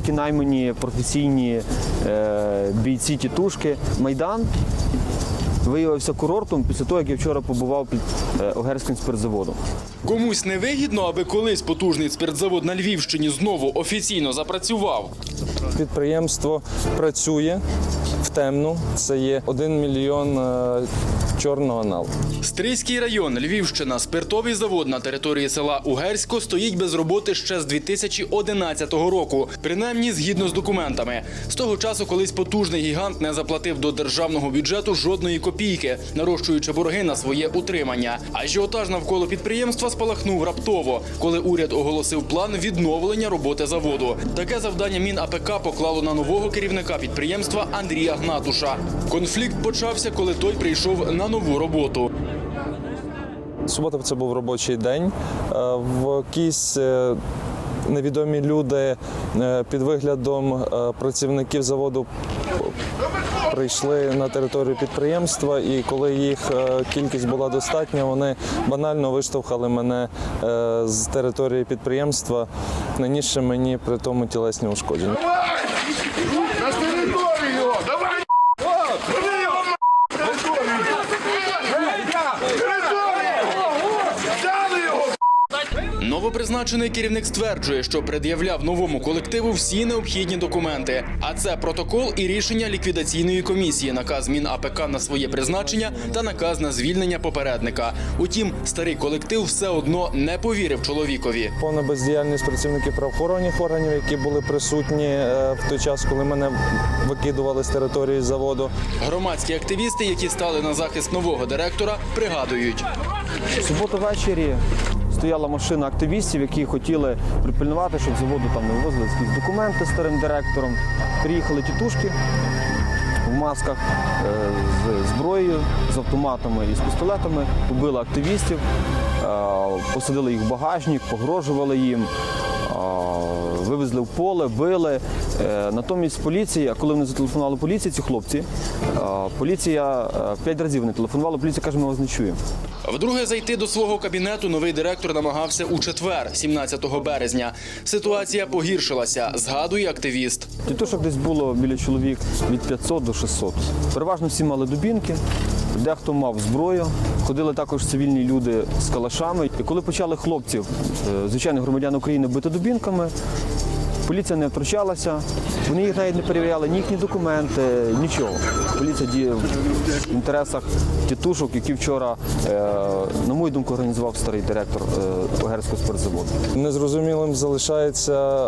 тільки наймані професійні е, бійці тітушки. Майдан виявився курортом після того, як я вчора побував під е, Огерським спиртзаводом. Комусь невигідно, аби колись потужний спиртзавод на Львівщині знову офіційно запрацював. Підприємство працює в темну. Це є 1 мільйон е, чорного налу. Стрийський район, Львівщина, спиртовий завод на території села Угерсько стоїть без роботи ще з 2011 року, принаймні згідно з документами. З того часу колись потужний гігант не заплатив до державного бюджету жодної копійки, нарощуючи борги на своє утримання. Ажіотаж навколо підприємства спалахнув раптово, коли уряд оголосив план відновлення роботи заводу. Таке завдання Мін АПК поклало на нового керівника підприємства Андрія Гнатуша. Конфлікт почався, коли той прийшов на нову роботу. Субота це був робочий день. Е, В якісь е, невідомі люди е, під виглядом працівників заводу прийшли на територію підприємства, і коли їх кількість була достатня, вони банально виштовхали мене з території підприємства, нанісши мені при тому тілесні ушкодження. На територію! Давай! Бери його на територію! Територію! Взяли його! Новопризначений керівник стверджує, що пред'являв новому колективу всі необхідні документи. А це протокол і рішення ліквідаційної комісії, наказ Мін АПК на своє призначення та наказ на звільнення попередника. Утім, старий колектив все одно не повірив чоловікові. Повна бездіяльність працівників правоохоронних органів, які були присутні е, в той час, коли мене викидували з території заводу. Громадські активісти, які стали на захист нового директора, пригадують. Суботу ввечері стояла машина активістів, які хотіли припильнувати, щоб заводу там не вивозили якісь документи старим директором. Приїхали тітушки в масках е, з зброєю, з автоматами і з пістолетами, побили активістів, е, посадили їх в багажник, погрожували їм. е, Вивезли в поле, били. Натомість поліція, коли вони зателефонували поліції, ці хлопці, поліція п'ять разів не телефонувала, поліція каже, ми вас не чуємо. Вдруге зайти до свого кабінету новий директор намагався у четвер, 17 березня. Ситуація погіршилася, згадує активіст. Тітушок десь було біля чоловік від 500 до 600. Переважно всі мали дубінки, дехто мав зброю. Ходили також цивільні люди з калашами. І коли почали хлопців, е, звичайних громадян України, бити дубінками, поліція не втручалася. Вони їх навіть не перевіряли, ні їхні документи, нічого. Поліція діє в інтересах тітушок, які вчора, е, на мою думку, організував старий директор е, Огерського спортзаводу. Незрозумілим залишається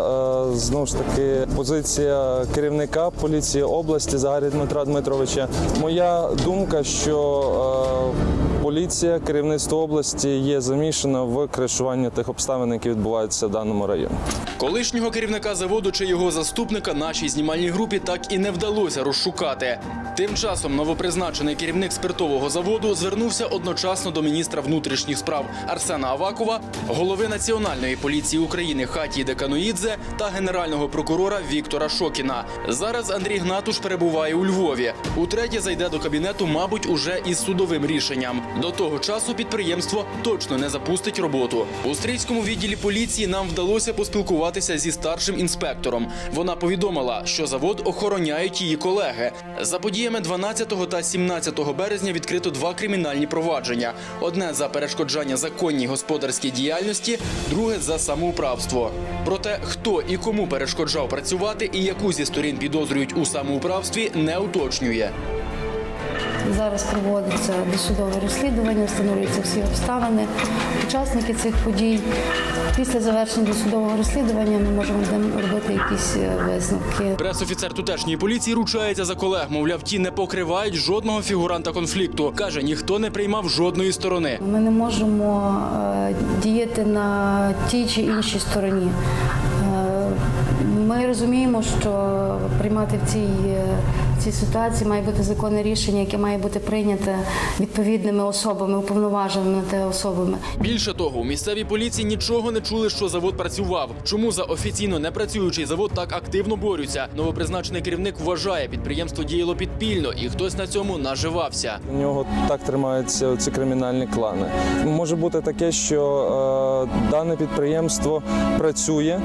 е, знову ж таки позиція керівника поліції області Загарі Дмитра Дмитровича. Моя думка, що е, поліція, керівництво області є замішана в кришуванні тих обставин, які відбуваються в даному районі. Колишнього керівника заводу чи його заступника нашій знімальній групі так і не вдалося розшукати. Тим часом новопризначений керівник спиртового заводу звернувся одночасно до міністра внутрішніх справ Арсена Авакова, голови Національної поліції України Хатії Деканоїдзе та генерального прокурора Віктора Шокіна. Зараз Андрій Гнатуш перебуває у Львові. Утретє зайде до кабінету, мабуть, уже із судовим рішенням. До того часу підприємство точно не запустить роботу. У стрільському відділі поліції нам вдалося поспілкуватися зі старшим інспектором. Вона повідомила, що завод охороняють її колеги. За подіями 12 та 17 березня відкрито два кримінальні провадження: одне за перешкоджання законній господарській діяльності, друге за самоуправство. Про те, хто і кому перешкоджав працювати і яку зі сторін підозрюють у самоуправстві, не уточнює. Зараз проводиться досудове розслідування, встановлюються всі обставини, учасники цих подій. Після завершення досудового розслідування ми можемо робити якісь е, висновки. Пресофіцер тутешньої поліції ручається за колег. Мовляв, ті не покривають жодного фігуранта конфлікту. каже, ніхто не приймав жодної сторони. Ми не можемо е, діяти на тій чи іншій стороні. Е, Ми розуміємо, що приймати в цій, цій ситуації має бути законне рішення, яке має бути прийняте відповідними особами, уповноваженими на те особами. Більше того, у місцевій поліції нічого не чули, що завод працював. Чому за офіційно непрацюючий завод так активно борються? Новопризначений керівник вважає, підприємство діяло підпільно, і хтось на цьому наживався. У нього так тримаються ці кримінальні клани. Може бути таке, що е, дане підприємство працює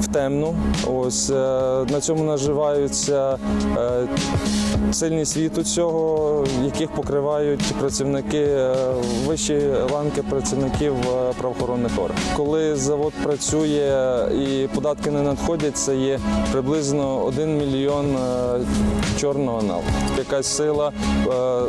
в темну. Ось е, на цьому наживаються е, сильні світу цього, яких покривають працівники е, вищі ланки працівників е, правоохоронних органів. Коли завод працює і податки не надходять, це є приблизно 1 мільйон е, чорного налу. Якась сила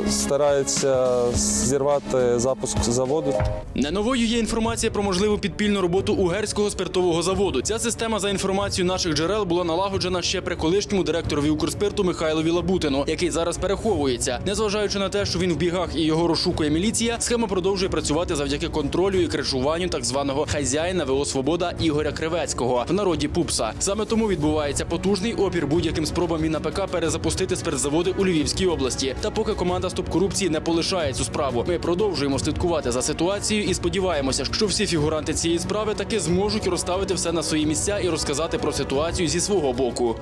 старається зірвати запуск заводу. Не новою є інформація про можливу підпільну роботу угерського спиртового заводу. Ця система, за інформацією наших джерел, була налагоджена ще при колишньому директорові Укрспирту Михайлові Лабутину, який зараз переховується. Незважаючи на те, що він в бігах і його розшукує міліція, схема продовжує працювати завдяки контролю і кришуванню так званого хазяїна ВО Свобода Ігоря Кривецького в народі Пупса. Саме тому відбувається потужний опір будь-яким спробам МінАПК перезапустити спиртзаводи у Львівській області. Та поки команда стоп корупції не полишає цю справу, ми продовжуємо слідкувати за ситуацією і сподіваємося, що всі фігуранти цієї справи таки зможуть розставити все на свої місця і розказати про ситуацію зі свого боку.